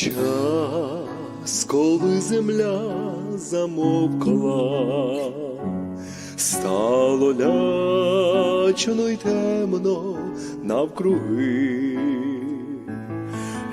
Час, коли земля замовкла, стало лячно й темно навкруги.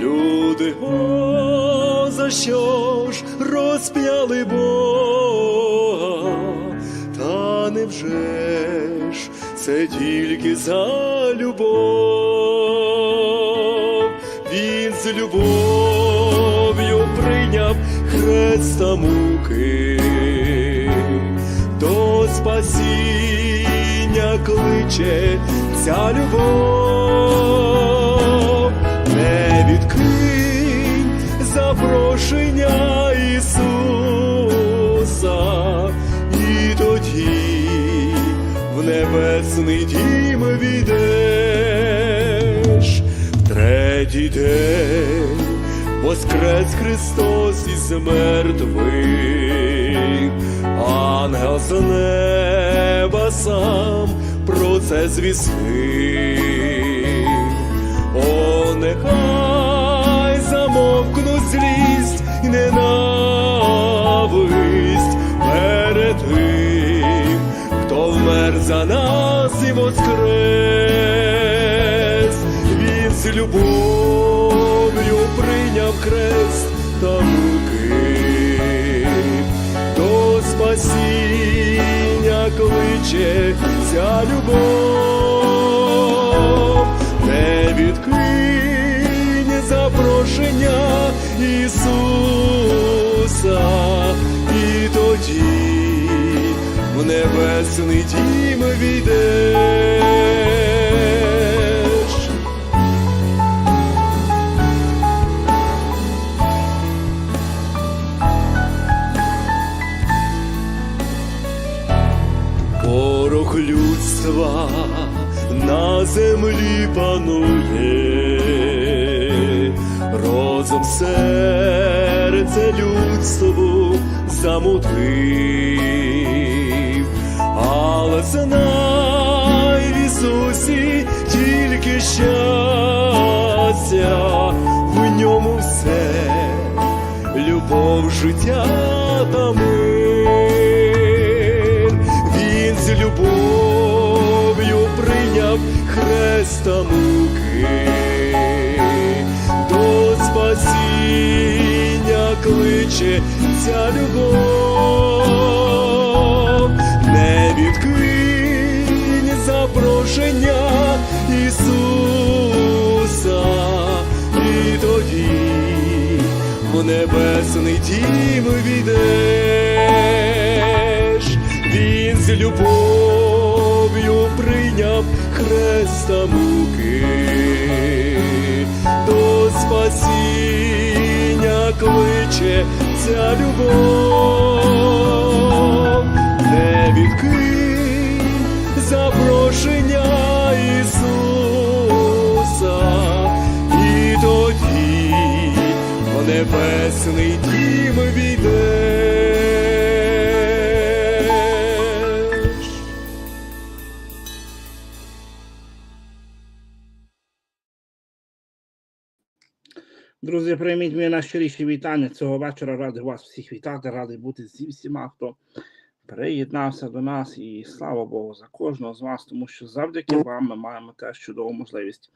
Люди, о, за що ж розп'яли Бога, та невже ж це тільки за любов? Він з любов'ю прийняв хреста муки, до спасіння кличе ця любов, не відкинь запрошення Ісуса, і тоді в небесний дім війдеш, третій день воскрес Христос із мертвих, ангел з неба сам про це звістив. О, нехай замовкну злість і ненависть перед тим, хто вмер за нас і воскрес, він з любов'ю прийняв хрест та муки, до спасіння кличе ця любов, не відкинь запрошення Ісуса, і тоді в небесний дім війдеш. Людства на землі панує, розум серце людству замутив, але знай в Ісусі тільки щастя, в ньому все, любов, життя та мир. Хреста муки, до спасіння кличе ця любов, не відкинь запрошення Ісуса, і тоді в небесний дім війдеш, він з любов'ю хреста муки, до спасіння кличе ця любов, не відкинь запрошення Ісуса, і тоді в небесний дім війдеш. Друзі, прийміть мої найщиріші вітання цього вечора. Радий вас всіх вітати, радий бути зі всіма, хто приєднався до нас. І слава Богу за кожного з вас, тому що завдяки вам ми маємо теж чудову можливість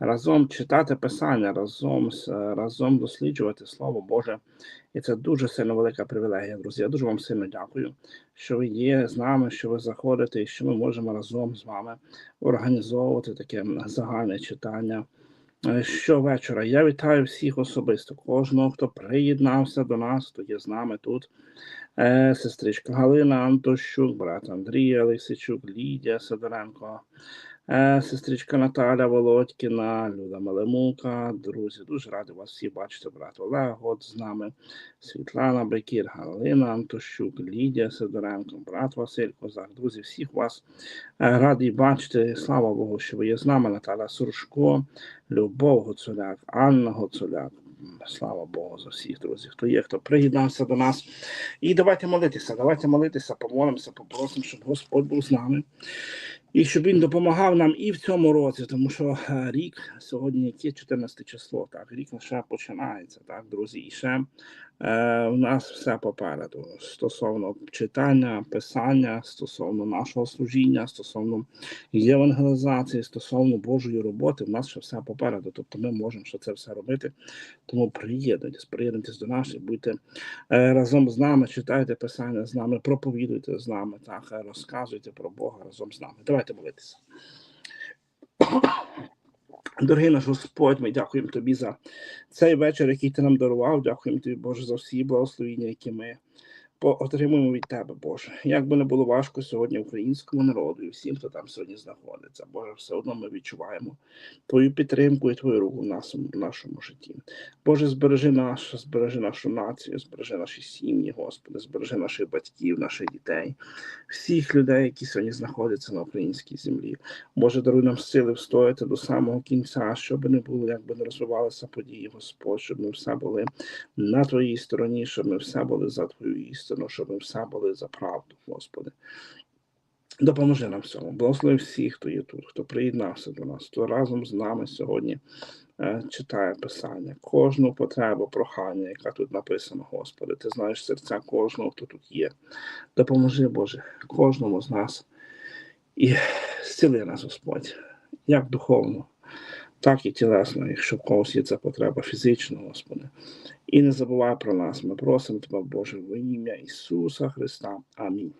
разом читати писання, разом разом досліджувати Слово Боже. І це дуже сильно велика привілегія, друзі. Я дуже вам сильно дякую, що ви є з нами, що ви заходите, і що ми можемо разом з вами організовувати таке загальне читання. Е, Щовечора. Я вітаю всіх особисто, кожного, хто приєднався до нас, хто є з нами тут. Е, Сестричка Галина Антощук, брат Андрій Лисичук, Лідія Сидоренко, сестричка Наталя Володькіна, Люда Малемука. Друзі, дуже радий вас всіх бачити, брат Олег, от з нами, Світлана Бекір, Галина Антощук, Лідія Сидоренко, брат Василь Козак. Друзі, всіх вас е, радий бачити. Слава Богу, що ви є з нами, Наталя Суршко. Любов Гуцуляк, Анна Гуцуляк. Слава Богу за всіх, друзі, хто є, хто приєднався до нас. І давайте молитися, давайте молитися, помолимося, попросимо, щоб Господь був з нами. І щоб він допомагав нам і в цьому році, тому що е, рік сьогодні яке 14 число, так, рік лише починається, так, друзі, і ще е, у нас все попереду стосовно читання, писання, стосовно нашого служіння, стосовно євангелізації, стосовно Божої роботи, у нас ще все попереду. Тобто ми можемо ще це все робити. Тому приєднуйтесь, приєднуйтесь до нас будьте е, разом з нами, читайте писання з нами, проповідуйте з нами, так, е, розказуйте про Бога разом з нами. Давайте молитися. Дорогий наш Господь, ми дякуємо Тобі за цей вечір, який ти нам дарував. Дякуємо Тобі, Боже, за всі благословіння, які ми отримуємо від Тебе, Боже. Як би не було важко сьогодні українському народу і всім, хто там сьогодні знаходиться, Боже, все одно ми відчуваємо Твою підтримку і Твою руку в нашому, в нашому житті. Боже, збережи наш, збережи нашу націю, збережи наші сім'ї, Господи, збережи наших батьків, наших дітей, всіх людей, які сьогодні знаходяться на українській землі. Боже, даруй нам сили встояти до самого кінця, щоб не було, як би не розвивалися події, Господь, щоб ми все були на Твоїй стороні, щоб ми все були за Твою істину, щоб ми все були за правду, Господи. Допоможи нам в цьому. Благослови всіх, хто є тут, хто приєднався до нас, хто разом з нами сьогодні е, читає Писання, кожну потребу, прохання, яка тут написана, Господи. Ти знаєш серця кожного, хто тут є. Допоможи, Боже, кожному з нас і зціли нас, Господь, як духовно, так і тілесно, якщо в когось є ця потреба фізична, Господи. І не забувай про нас. Ми просимо Тебе, Боже, в ім'я Ісуса Христа. Амінь.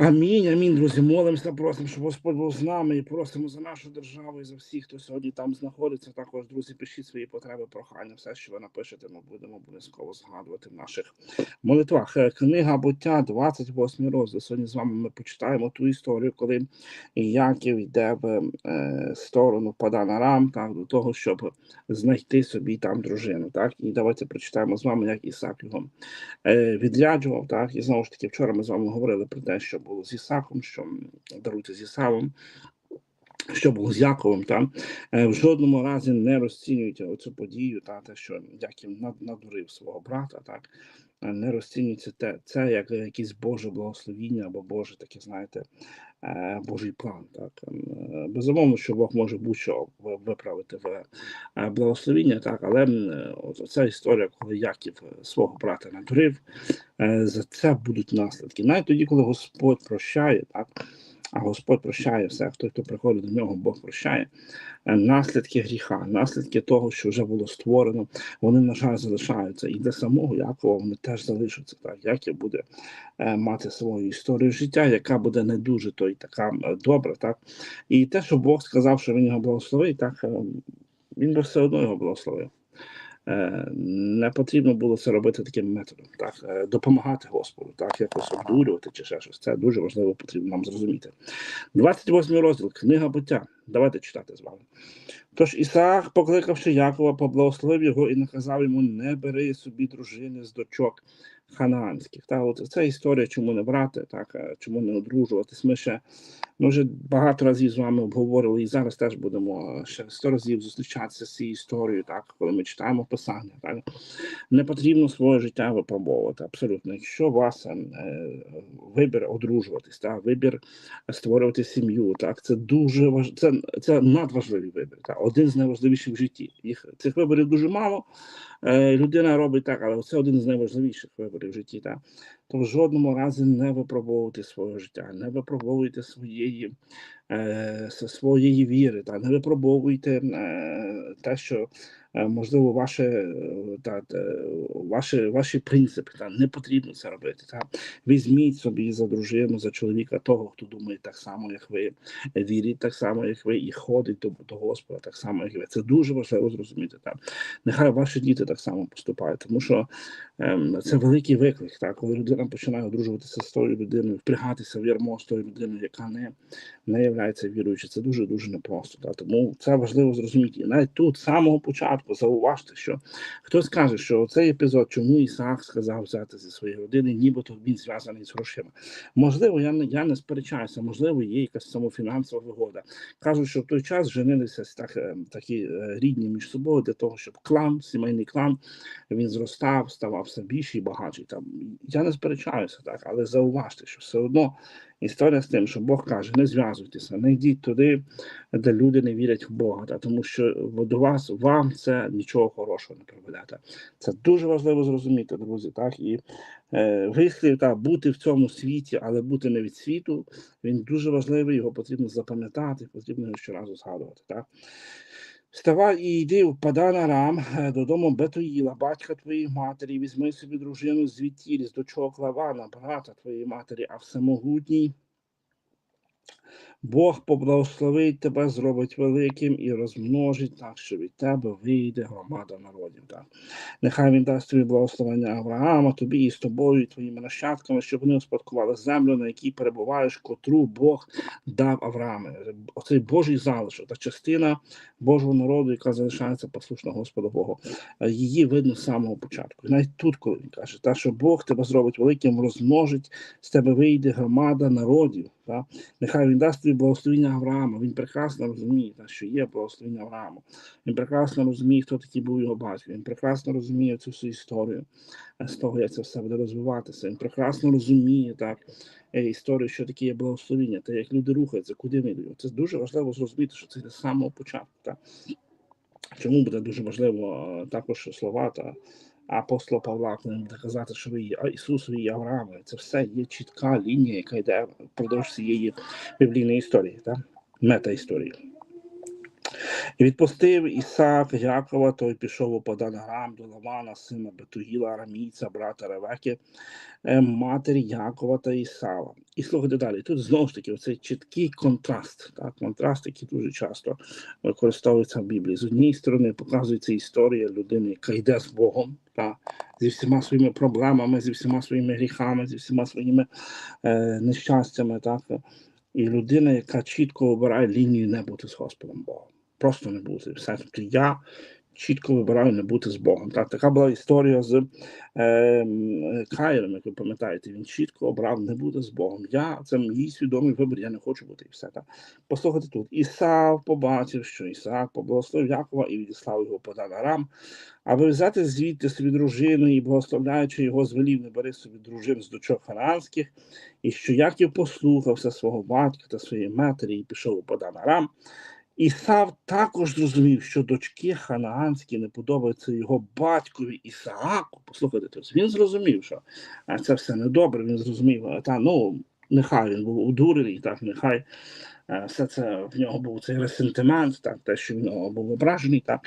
Амінь, амінь, друзі. Молимося, просимо, щоб Господь був з нами і просимо за нашу державу і за всіх, хто сьогодні там знаходиться. Також, друзі, пишіть свої потреби, прохання. Все, що ви напишете, ми будемо обов'язково згадувати в наших молитвах. Е, Книга буття, 28 розділ. Сьогодні з вами ми почитаємо ту історію, коли Яків йде в е, сторону Падана Рам, так, до того, щоб знайти собі там дружину. Так, і давайте прочитаємо з вами, як Ісак його е, відряджував. Так, і знову ж таки, вчора ми з вами говорили про те, що було з Ісаком, що даруйте з Ісавом. Що було з Яковом, та Е, в жодному разі не розцінюйте оцю подію, та те, що Яків надурив свого брата, так не розцінюється те, це як якесь Боже благословіння або Боже таке, знаєте, е, Божий план. Так Ем, е, безумовно, що Бог може будь-що виправити в е, благословіння, так, але е, ця історія, коли Яків е, свого брата надурив, е, за це будуть наслідки. Навіть тоді, коли Господь прощає, так. А Господь прощає все, хто, хто приходить до нього, Бог прощає. Е, Наслідки гріха, наслідки того, що вже було створено, вони, на жаль, залишаються. І для самого Якова вони теж залишаться. Так, Яків буде е, мати свою історію життя, яка буде не дуже то й така е, добра. Так? І те, що Бог сказав, що він його благословить, так він би все одно його благословив. Е, Не потрібно було це робити таким методом, так е, допомагати Господу, так якось обдурювати чи ще щось. Це дуже важливо, потрібно нам зрозуміти. 28 розділ, книга буття. Давайте читати з вами. Тож Ісаак, покликавши Якова, поблагословив його і наказав йому: не бери собі дружини з дочок ханаанських. Так, от це історія, чому не брати, так е, чому не одружуватись. Ми ще ми вже багато разів з вами обговорили, і зараз теж будемо е, ще сто разів зустрічатися з цією історією, так коли ми читаємо писання. Так не потрібно своє життя випробовувати. Абсолютно, якщо у вас е, вибір одружуватись, так вибір створювати сім'ю, так це дуже важ... це, це надважливий вибір. Так, один з найважливіших в житті. Їх цих виборів дуже мало. Е, людина робить так, але це один з найважливіших виборів в житті. Так? То в жодному разі не випробовуйте своє життя, не випробовуйте своєї, е, своєї віри, та не випробовуйте е, те, що можливо ваше, е, та, та, ваші, ваші принципи. Та, не потрібно це робити. Та. Візьміть собі за дружину, за чоловіка того, хто думає так само, як ви, вірить так само, як ви, і ходить до, до Господа так само, як ви. Це дуже важливо зрозуміти. Та. Нехай ваші діти так само поступають, тому що це великий виклик. Так? Коли людина починає одружуватися з тою людиною, впрягатися в ярмо з тою людиною, яка не, не є віруючою, це дуже дуже непросто. Так? Тому це важливо зрозуміти. І навіть тут, з самого початку, зауважте, що хтось каже, що цей епізод, чому Ісаак сказав взяти зі своєї родини, нібито він зв'язаний з грошима. Можливо, я не я не сперечаюся, можливо, є якась самофінансова вигода. Кажуть, що в той час женилися так, е, такі е, рідні між собою для того, щоб клан, сімейний клан, він зростав, ставав все більший і багатший. Там я не сперечаюся, так, але зауважте, що все одно історія з тим, що Бог каже: не зв'язуйтеся, не йдіть туди, де люди не вірять в Бога, та, тому що до вас вам це нічого хорошого не приведе. Та. Це дуже важливо зрозуміти, друзі. Так і е, вислів та бути в цьому світі, але бути не від світу. Він дуже важливий, його потрібно запам'ятати, потрібно його щоразу згадувати. Так. Вставай і йди в Падан Арам е, додому Бетуїла, батька твоєї матері, візьми собі дружину звідтіль, з дочок Лавана, брата твоєї матері, а всемогутній Бог поблагословить тебе, зробить великим і розмножить так, що від тебе вийде громада народів. Так. Нехай він дасть тобі благословення Авраама, тобі і з тобою, і твоїми нащадками, щоб вони успадкували землю, на якій перебуваєш, котру Бог дав Аврааму. Оцей Божий залишок, та частина Божого народу, яка залишається послушна Господу Богу. Її видно з самого початку. І навіть тут, коли він каже, та, що Бог тебе зробить великим, розмножить, з тебе вийде громада народів. Та? Нехай він дасть тобі благословення Авраама. Він прекрасно розуміє, що є благословення Авраама. Він прекрасно розуміє, хто такий був його батько. Він прекрасно розуміє цю всю історію е, з того, як це все буде розвиватися. Він прекрасно розуміє так, е, історію, що таке є благословення, та як люди рухаються, куди вони йдуть. Це дуже важливо зрозуміти, що це з самого початку. Так. Чому буде дуже важливо е, також слова та апостола Павла, коли він буде казати, що ви Ісусові і Авраамові. Це все є чітка лінія, яка йде впродовж цієї біблійної історії, мета історії. І відпустив Ісаак Якова, той пішов у Падан Арам до Лавана, сина Бетуїла, Арамійця, брата Ревеки, е, матері Якова та Ісава. І слухайте далі. Тут знову ж таки оцей чіткий контраст, так, контраст, який дуже часто використовується в Біблії. З однієї сторони показується історія людини, яка йде з Богом, так, зі всіма своїми проблемами, зі всіма своїми гріхами, зі всіма своїми е, нещастями. Так, і людина, яка чітко обирає лінію не бути з Господом Богом. Просто не бути. Все. Тобто я чітко вибираю не бути з Богом. Так, така була історія з е, м, як ви пам'ятаєте, він чітко обрав не бути з Богом. Я це мій свідомий вибір, я не хочу бути і все так. Послухайте тут. Ісав побачив, що Ісаак поблагословив Якова і відіслав його подан Арам, аби взяти звідти собі дружину і благословляючи його, звелів не бери собі дружин з дочок ханаанських, і що Яків послухався свого батька та своєї матері і пішов у подан Арам. Ісав також зрозумів, що дочки ханаанські не подобаються його батькові Ісааку. Послухайте, тобто він зрозумів, що це все недобре. Він зрозумів, та ну нехай він був удурений, так нехай все це в нього був цей ресентимент, так те, що в нього був ображений, так.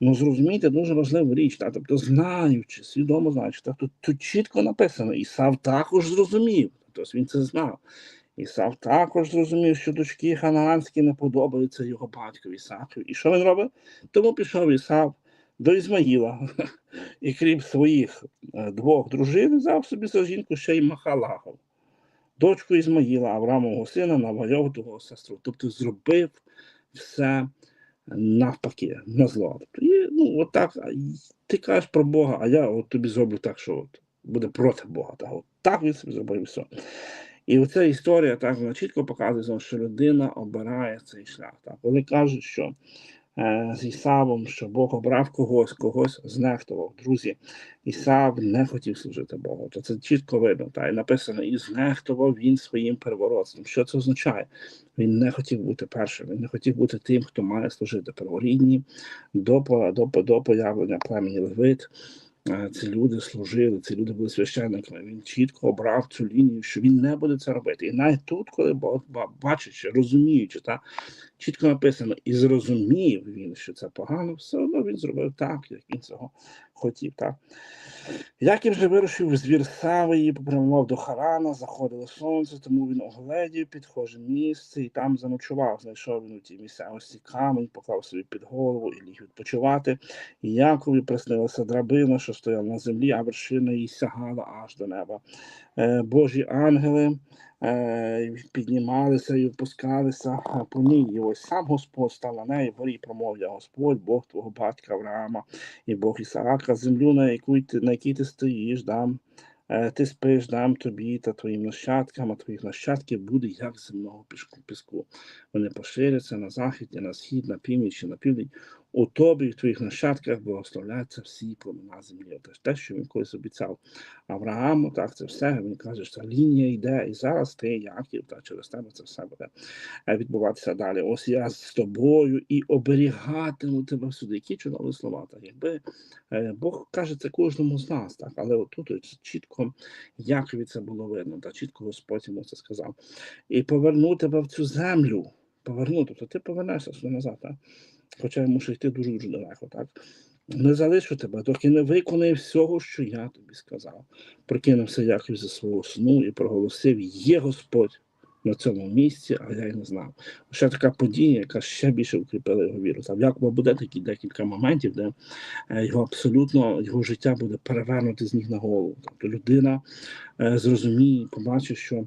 Ну зрозумійте, дуже важлива річ, так, тобто знаючи, свідомо знаючи, так тут, тут чітко написано, Ісав також зрозумів, тобто він це знав. Ісав також зрозумів, що дочки ханаанські не подобаються його батькові Ісакові. І що він робить? Тому пішов Ісав до Ізмаїла, і крім своїх е, двох дружин, взяв собі за жінку ще й Махалагу, дочку Ізмаїла, Аврамового сина, Навайового сестру. Тобто зробив все навпаки, на зло. Тобто, і, ну, от ти кажеш про Бога, а я от тобі зроблю так, що от буде проти Бога. Так, от так він собі зробив все. І оця історія так чітко показує, що людина обирає цей шлях. Так. Вони кажуть, що е, з Ісавом, що Бог обрав когось, когось знехтував. Друзі, Ісав не хотів служити Богу. То це чітко видно. Та, і написано, і знехтував він своїм первородством. Що це означає? Він не хотів бути першим, він не хотів бути тим, хто має служити перворідні до, до, до появлення племені Левит. Е, Ці люди служили, ці люди були священниками. Він чітко обрав цю лінію, що він не буде це робити. І навіть тут, коли бачачи, розуміючи, та чітко написано, і зрозумів він, що це погано, все одно він зробив так, як він цього хотів. Так? Яків же вирушив з Вірсавії, попрямував до Харана, заходило сонце, тому він огледів підхоже місце і там заночував. Знайшов він у тій місцевості камінь, поклав собі під голову і ліг відпочивати. І Якові приснилася драбина, що стояла на землі, а вершина її сягала аж до неба. Е, Божі ангели е, піднімалися і опускалися по ній. І ось сам Господь став на неї, вгорі промовляв Господь, Бог твого батька Авраама і Бог Ісаака, землю, на яку ти, на якій ти стоїш, дам. Е, Ти спиш, дам тобі та твоїм нащадкам, а твоїх нащадків буде як земного піску. Вони поширяться на захід і на схід, на північ і на південь. У тобі в твоїх нащадках благословляться всі племена землі. Це те, що він колись обіцяв Аврааму, так це все. Він каже, що лінія йде, і зараз ти, Яків, та через тебе це все буде відбуватися далі. Ось я з тобою і оберігатиму тебе всюди. Які чудові слова. Так, якби Бог каже це кожному з нас, так, але отут чітко Якові це було видно, та чітко Господь йому це сказав. І поверну тебе в цю землю. Поверну, тобто ти повернешся сюди назад, так? Хоча я мушу йти дуже дуже далеко, так? Не залишу тебе, доки не виконаю всього, що я тобі сказав. Прокинувся Яків зі свого сну і проголосив: є Господь на цьому місці, а я й не знав. Ще така подія, яка ще більше укріпила його віру. Там Якова буде такі декілька моментів, де е, його абсолютно його життя буде перевернути з ніг на голову. Тобто людина е, зрозуміє, побачить, що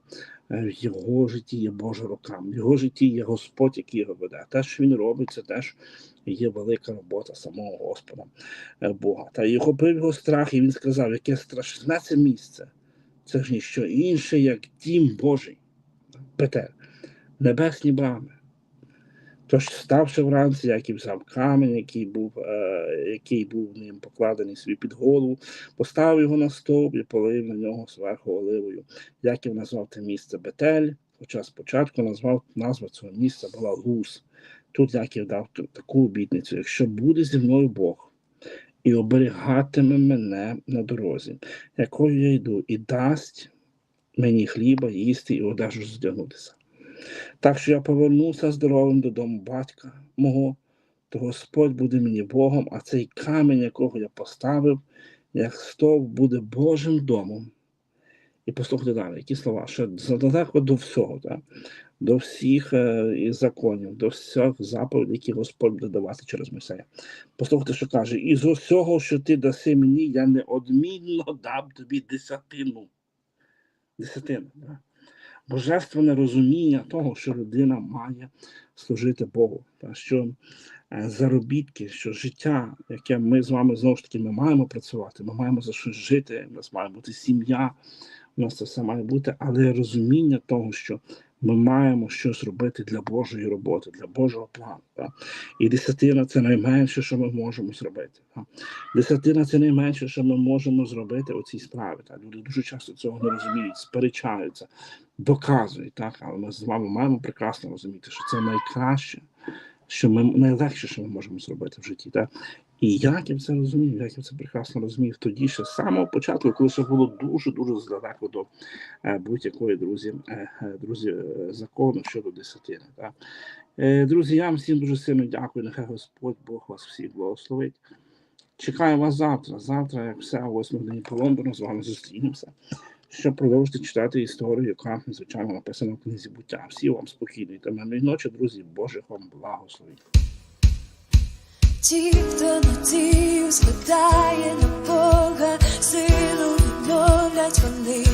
в його житті є Божа рука, в його житті є Господь, який його веде. Те, що він робить, це теж є велика робота самого Господа е, Бога. Та його пив його страх, і він сказав, яке страшне це місце. Це ж ніщо інше, як дім Божий. Петер, небесні брами. Тож, ставши вранці, як і взяв камінь, який був, е, який був ним покладений собі під голову, поставив його на стовп і полив на нього зверху оливою. Яків назвав те місце Бетель, хоча спочатку назвав назва цього місця була Луз. Тут Яків дав таку обітницю: якщо буде зі мною Бог і оберігатиме мене на дорозі, якою я йду, і дасть мені хліба їсти і одежу здягнутися. Так що я повернуся здоровим додому батька мого, то Господь буде мені Богом, а цей камінь, якого я поставив, як стовп, буде Божим домом. І послухайте далі, які слова, що задалеко до всього, так? до всіх е, законів, до всіх заповідей, які Господь буде давати через Мойсея. Послухайте, що каже: і з усього, що ти даси мені, я неодмінно дам тобі десятину. Десятину. Да? Божественне розуміння того, що людина має служити Богу, та що е, заробітки, що життя, яке ми з вами знову ж таки ми маємо працювати, ми маємо за щось жити, у нас має бути сім'я, у нас це все має бути, але розуміння того, що ми маємо щось робити для Божої роботи, для Божого плану. Так? І десятина це найменше, що ми можемо зробити. Так? Десятина це найменше, що ми можемо зробити у цій справі. Так? Люди дуже часто цього не розуміють, сперечаються, доказують. Так? Але ми з вами маємо прекрасно розуміти, що це найкраще, що ми найлегше, що ми можемо зробити в житті. Так? І я Яків це розумів, Яків це прекрасно розумів тоді, ще з самого початку, коли ще було дуже дуже здалеко до е, будь-якої друзі, е, е, друзі закону щодо десятини. Так? Друзі, я вам всім дуже сильно дякую. Нехай Господь Бог вас всіх благословить. Чекаю вас завтра. Завтра, як все, о 8 годині по Лондону, з вами зустрінемося, щоб продовжити читати історію, яка, звичайно, написана в книзі буття. Всі вам спокійної та мирної ночі, друзі. Божих вам благословень. Ті, хто надію складає на Бога, силу відновлять вони.